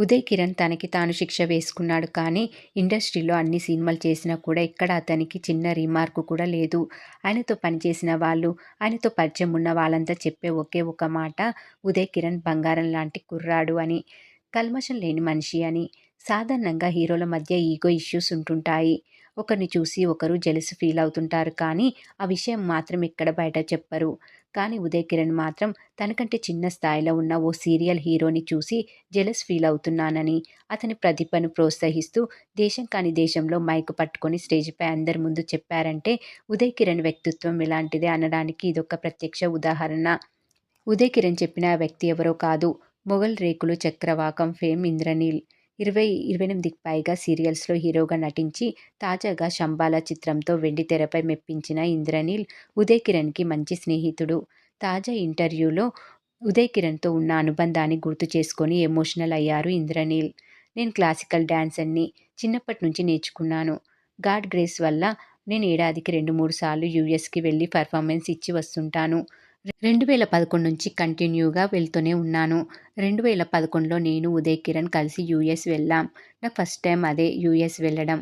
ఉదయ్ కిరణ్ తనకి తాను శిక్ష వేసుకున్నాడు కానీ ఇండస్ట్రీలో అన్ని సినిమాలు చేసినా కూడా ఇక్కడ అతనికి చిన్న రిమార్క్ కూడా లేదు. ఆయనతో పనిచేసిన వాళ్ళు ఆయనతో పరిచయం ఉన్న వాళ్ళంతా చెప్పే ఒకే ఒక మాట ఉదయ్ కిరణ్ బంగారం లాంటి కుర్రాడు అని. కల్మషం లేని మనిషి అని. సాధారణంగా హీరోల మధ్య ఈగో ఇష్యూస్ ఉంటుంటాయి. ఒకరిని చూసి ఒకరు జెలసి ఫీల్ అవుతుంటారు కానీ ఆ విషయం మాత్రం ఇక్కడ బయట చెప్పరు. కానీ ఉదయ్ కిరణ్ మాత్రం తనకంటే చిన్న స్థాయిలో ఉన్న ఓ సీరియల్ హీరోని చూసి జెలస్ ఫీల్ అవుతున్నానని అతని ప్రతిభను ప్రోత్సహిస్తూ దేశం కాని దేశంలో మైక్ పట్టుకొని స్టేజ్పై అందరి ముందు చెప్పారంటే ఉదయ్ కిరణ్ వ్యక్తిత్వం ఇలాంటిదే అనడానికి ఇదొక ప్రత్యక్ష ఉదాహరణ. ఉదయ్ కిరణ్ చెప్పిన ఆ వ్యక్తి ఎవరో కాదు. మొఘల్ రేకులు చక్రవాకం ఫేమ్ ఇంద్రనీల్. ఇరవై ఇరవై ఎనిమిదికి పైగా సీరియల్స్లో హీరోగా నటించి తాజాగా శంబాల చిత్రంతో వెండి తెరపై మెప్పించిన ఇంద్రనీల్ ఉదయ్ కిరణ్కి మంచి స్నేహితుడు. తాజా ఇంటర్వ్యూలో ఉదయ్ కిరణ్తో ఉన్న అనుబంధాన్ని గుర్తు చేసుకొని ఎమోషనల్ అయ్యారు ఇంద్రనీల్. నేను క్లాసికల్ డ్యాన్స్ అన్ని చిన్నప్పటి నుంచి నేర్చుకున్నాను. గాడ్ గ్రేస్ వల్ల నేను ఏడాదికి రెండు మూడు సార్లు యూఎస్కి వెళ్ళి పర్ఫార్మెన్స్ ఇచ్చి వస్తుంటాను. రెండు వేల పదకొండు నుంచి కంటిన్యూగా వెళ్తూనే ఉన్నాను. రెండు వేల పదకొండులో నేను ఉదయ్ కిరణ్ కలిసి యూఎస్ వెళ్ళాం. నాకు ఫస్ట్ టైం అదే యూఎస్ వెళ్ళడం.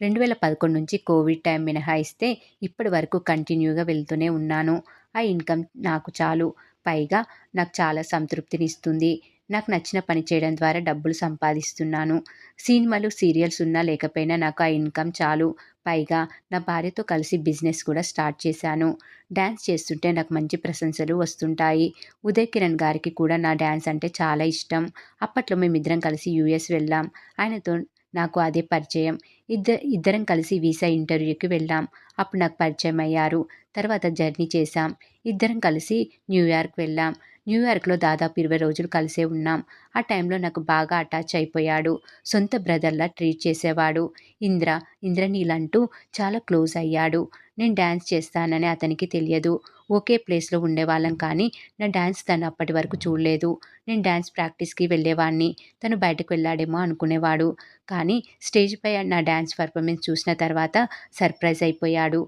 రెండు వేల పదకొండు నుంచి కోవిడ్ టైం మినహాయిస్తే ఇప్పటి వరకు కంటిన్యూగా వెళ్తూనే ఉన్నాను. ఆ ఇన్కమ్ నాకు చాలు. పైగా నాకు చాలా సంతృప్తినిస్తుంది. నాకు నచ్చిన పని చేయడం ద్వారా డబ్బులు సంపాదిస్తున్నాను. సినిమాలు సీరియల్స్ ఉన్నా లేకపోయినా నాకు ఆ ఇన్కమ్ చాలు. పైగా నా భార్యతో కలిసి బిజినెస్ కూడా స్టార్ట్ చేశాను. డ్యాన్స్ చేస్తుంటే నాకు మంచి ప్రశంసలు వస్తుంటాయి. ఉదయ్ కిరణ్ గారికి కూడా నా డ్యాన్స్ అంటే చాలా ఇష్టం. అప్పట్లో మేమిద్దరం కలిసి యూఎస్ వెళ్ళాం. ఆయనతో నాకు అదే పరిచయం. ఇద్ద ఇద్దరం కలిసి వీసా ఇంటర్వ్యూకి వెళ్ళాం. అప్పుడు నాకు పరిచయం అయ్యారు తర్వాత జర్నీ చేశాం. ఇద్దరం కలిసి న్యూయార్క్ వెళ్ళాం. న్యూయార్క్లో దాదాపు ఇరవై రోజులు కలిసే ఉన్నాం. ఆ టైంలో నాకు బాగా అటాచ్ అయిపోయాడు. సొంత బ్రదర్లా ట్రీట్ చేసేవాడు. ఇంద్ర ఇంద్రనీలంటూ చాలా క్లోజ్ అయ్యాడు. నేను డ్యాన్స్ చేస్తానని అతనికి తెలియదు. ఒకే ప్లేస్లో ఉండేవాళ్ళం కానీ నా డ్యాన్స్ తను అప్పటి వరకు చూడలేదు. నేను డ్యాన్స్ ప్రాక్టీస్కి వెళ్ళేవాడిని. తను బయటకు వెళ్ళాడేమో అనుకునేవాడు. కానీ స్టేజ్పై నా డ్యాన్స్ పర్ఫార్మెన్స్ చూసిన తర్వాత సర్ప్రైజ్ అయిపోయాడు.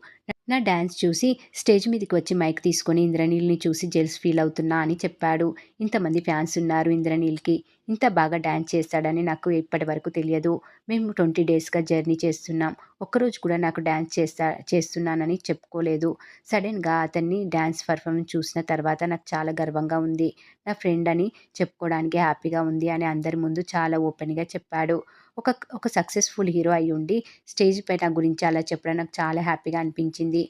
నా డ్యాన్స్ చూసి స్టేజ్ మీదకి వచ్చి మైక్ తీసుకొని ఇంద్రనీల్ని చూసి జెల్స్ ఫీల్ అవుతున్నా అని చెప్పాడు. ఇంతమంది ఫ్యాన్స్ ఉన్నారు ఇంద్రనీల్కి. ఇంత బాగా డ్యాన్స్ చేస్తాడని నాకు ఇప్పటి వరకు తెలియదు. మేము ట్వంటీ డేస్గా జర్నీ చేస్తున్నాం. ఒక్కరోజు కూడా నాకు డ్యాన్స్ చేస్తా చేస్తున్నానని చెప్పుకోలేదు. సడన్గా అతన్ని డ్యాన్స్ పర్ఫార్మెన్స్ చూసిన తర్వాత నాకు చాలా గర్వంగా ఉంది. నా ఫ్రెండ్ అని చెప్పుకోవడానికి హ్యాపీగా ఉంది అని అందరి ముందు చాలా ఓపెన్గా చెప్పాడు. ఒక ఒక సక్సెస్ఫుల్ హీరో అయి ఉండి స్టేజ్ పై నా గురించి అలా చెప్పడం నాకు చాలా హ్యాపీగా అనిపించింది.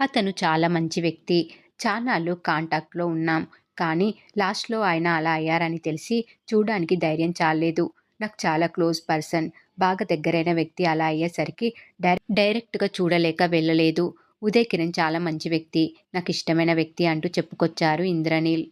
అతను చాలా మంచి వ్యక్తి చాలాలు కాంటాక్ట్లో ఉన్నాం. కానీ లాస్ట్లో ఆయన అలా అయ్యారని తెలిసి చూడడానికి ధైర్యం చాలేదు నాకు చాలా క్లోజ్ పర్సన్ బాగా దగ్గరైన వ్యక్తి అలా అయ్యేసరికి డై డైరెక్ట్గా చూడలేక వెళ్ళలేదు. ఉదయ్ కిరణ్ చాలా మంచి వ్యక్తి నాకు ఇష్టమైన వ్యక్తి అంటూ చెప్పుకొచ్చారు ఇంద్రనీల్.